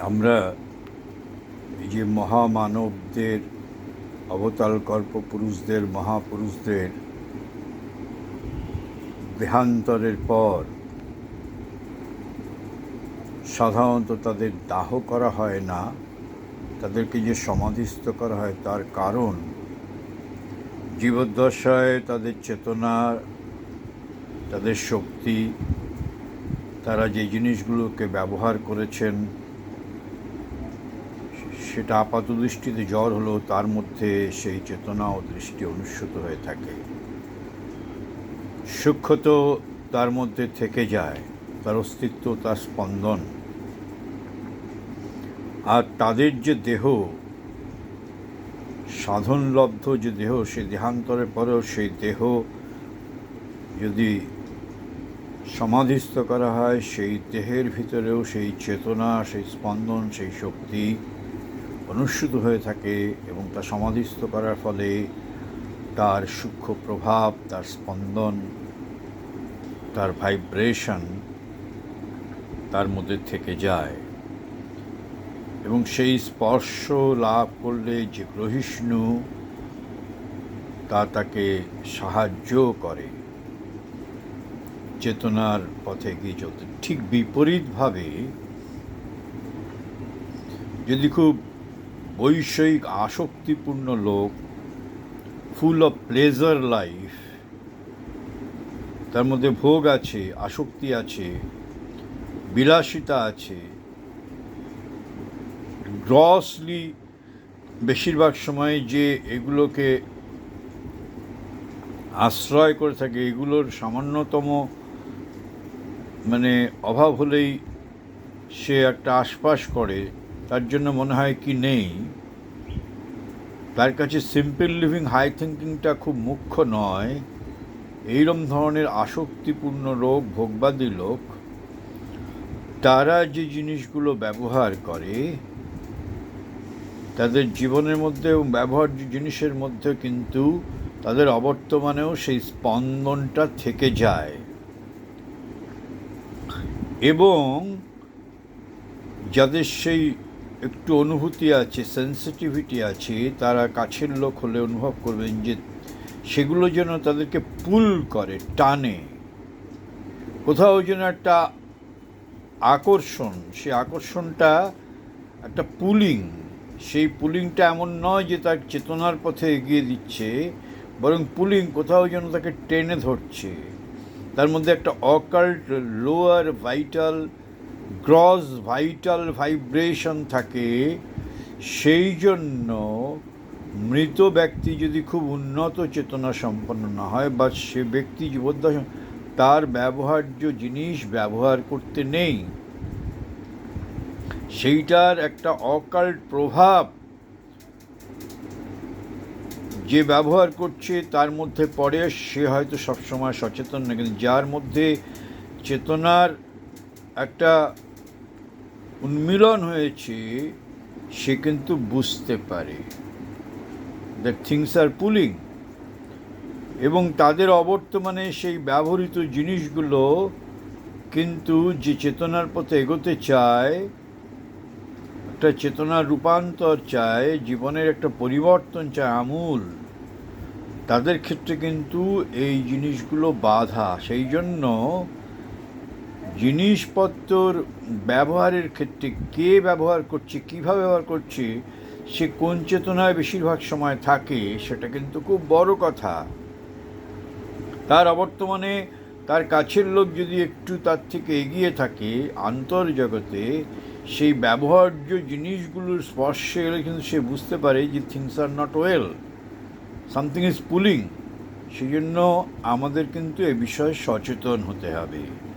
আমরা যে মহামানবদের অবতাল কল্প পুরুষদের, মহাপুরুষদের দেহান্তরের পর সাধারণত তাদের দাহ করা হয় না, তাদেরকে যে সমাধিস্থ করা হয় তার কারণ জীবদ্দশায় তাদের চেতনা, তাদের শক্তি, তারা যে জিনিসগুলোকে ব্যবহার করেছেন সেটা আপাত দৃষ্টিতে জ্বর হলেও তার মধ্যে সেই চেতনা ও দৃষ্টি অনুস্যত হয়ে থাকে। সূক্ষ্মত তার মধ্যে থেকে যায়, তার অস্তিত্ব, তার স্পন্দন। আর তাদের যে দেহ, সাধনলব্ধ যে দেহ সেই দেহান্তরের পরেও সেই দেহ যদি সমাধিস্থ করা হয়, সেই দেহের ভিতরেও সেই চেতনা, সেই স্পন্দন, সেই শক্তি অনুস্যুত হয়ে থাকে এবং তা সমাধিস্থ করার ফলে তার সূক্ষ্ম প্রভাব, তার স্পন্দন, তার ভাইব্রেশন তার মধ্যে থেকে যায়। এবং সেই স্পর্শ লাভ করলে যে গ্রহিষ্ণু তা তাকে সাহায্য করে। চেতনার পথে এগিয়ে চলতে। ঠিক বিপরীতভাবে যদি খুব বৈষয়িক আসক্তিপূর্ণ লোক ফুল অফ প্লেজার লাইফ তার মধ্যে ভোগ আছে, আসক্তি আছে, বিলাসিতা আছে। গ্রসলি বেশিরভাগ সময় যে এগুলোকে আশ্রয় করে থাকে, এগুলোর সামান্যতম মানে অভাব হলেই সে একটা আশপাশ করে। তার জন্য মনে হয় কি নেই? তার কাছে সিম্পল লিভিং হাই থিঙ্কিংটা খুব মুখ্য নয়। এইরম ধরনের আসক্তিপূর্ণ রোগ, ভোগবাদী লোক, তারা যে জিনিসগুলো ব্যবহার করে, তাদের জীবনের মধ্যে এবং ব্যবহার্য জিনিসের মধ্যে কিন্তু তাদের অবর্তমানেও সেই স্পন্দনটা থেকে যায়। এবং যাদের সেই একটু অনুভূতি আছে সেন্সিটিভিটি আছে, তারা কাছের লোক হলে অনুভব করবেন যে সেগুলো যেন তাদেরকে পুল করে, টানে। কোথাও যেন একটা আকর্ষণ, সে আকর্ষণটা একটা পুলিং সেই পুলিংটা এমন নয় যে তার চেতনার পথে এগিয়ে দিচ্ছে, বরং পুলিং কোথাও যেন তাকে টেনে ধরছে। তার মধ্যে একটা occult lower vital gross vital vibration থাকে, সেই জন্য মৃত ব্যক্তি যদি খুব উন্নত চেতনা সম্পন্ন না হয় বা সে ব্যক্তি জীবদ্দশা তার ব্যবহার্য জিনিস ব্যবহার করতে নেই। সেইটার একটা অকাল্ট প্রভাব যে ব্যবহার করছে, তার মধ্যে পড়ে, সে হয়তো সবসময় সচেতন না, কিন্তু যার মধ্যে চেতনার একটা উন্মিলন হয়েছে, সে কিন্তু বুঝতে পারে। দ্যাট থিংস আর পুলিং এবং তাদের অবর্তমানে সেই ব্যবহৃত জিনিসগুলো কিন্তু যে চেতনার পথে এগোতে চায়, একটা চেতনার রূপান্তর চায়, জীবনের একটা পরিবর্তন চায়, আমূল, তাদের ক্ষেত্রে কিন্তু এই জিনিসগুলো বাধা। সেই জন্য জিনিসপত্রর ব্যবহারের ক্ষেত্রে কে ব্যবহার করছে, কীভাবে ব্যবহার করছে, সে কোন চেতনায় বেশিরভাগ সময় থাকে সেটা কিন্তু খুব বড় কথা। তার অবর্তমানে তার কাছের লোক যদি একটু তার থেকে এগিয়ে থাকে আন্তর্জগতে, সেই ব্যবহার্য জিনিসগুলোর স্পর্শে এলে কিন্তু সে বুঝতে পারে যে things are not well something is pulling সেই জন্য আমাদের কিন্তু এ বিষয়ে সচেতন হতে হবে।